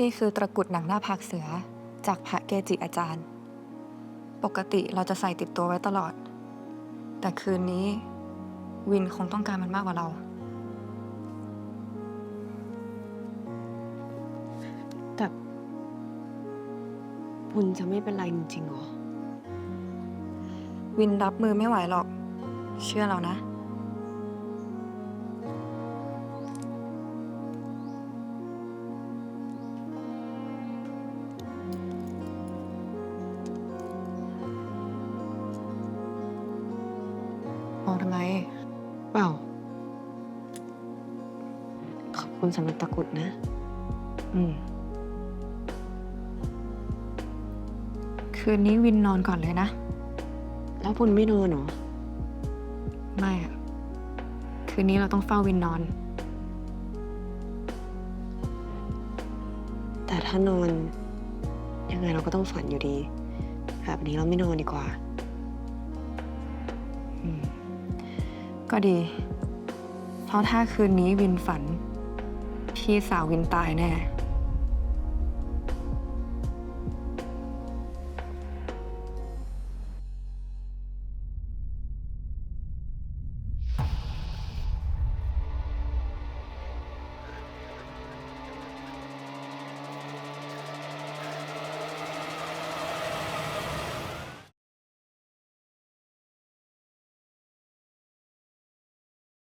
นี่คือตะกรุดหนังหน้าผากเสือจากพระเกจิอาจารย์ ปกติเราจะใส่ติดตัวไว้ตลอด แต่คืนนี้วินคงต้องการมันมากกว่าเรา แต่บุญจะไม่เป็นไรจริงๆเหรอ วินรับมือไม่ไหวหรอก เชื่อเรานะ มองทำไม เปล่า ขอบคุณสำหรับตะกรุดนะ อืม คืนนี้วินนอนก่อนเลยนะ แล้วบุญไม่นอนเหรอ ไม่อะคืนนี้เราต้องเฝ้าวินนอน แต่ถ้านอน ยังไงเราก็ต้องฝันอยู่ดี แบบนี้เราไม่นอนดีกว่า ก็ดี เพราะถ้าคืนนี้วินฝัน พี่สาววินตายแน่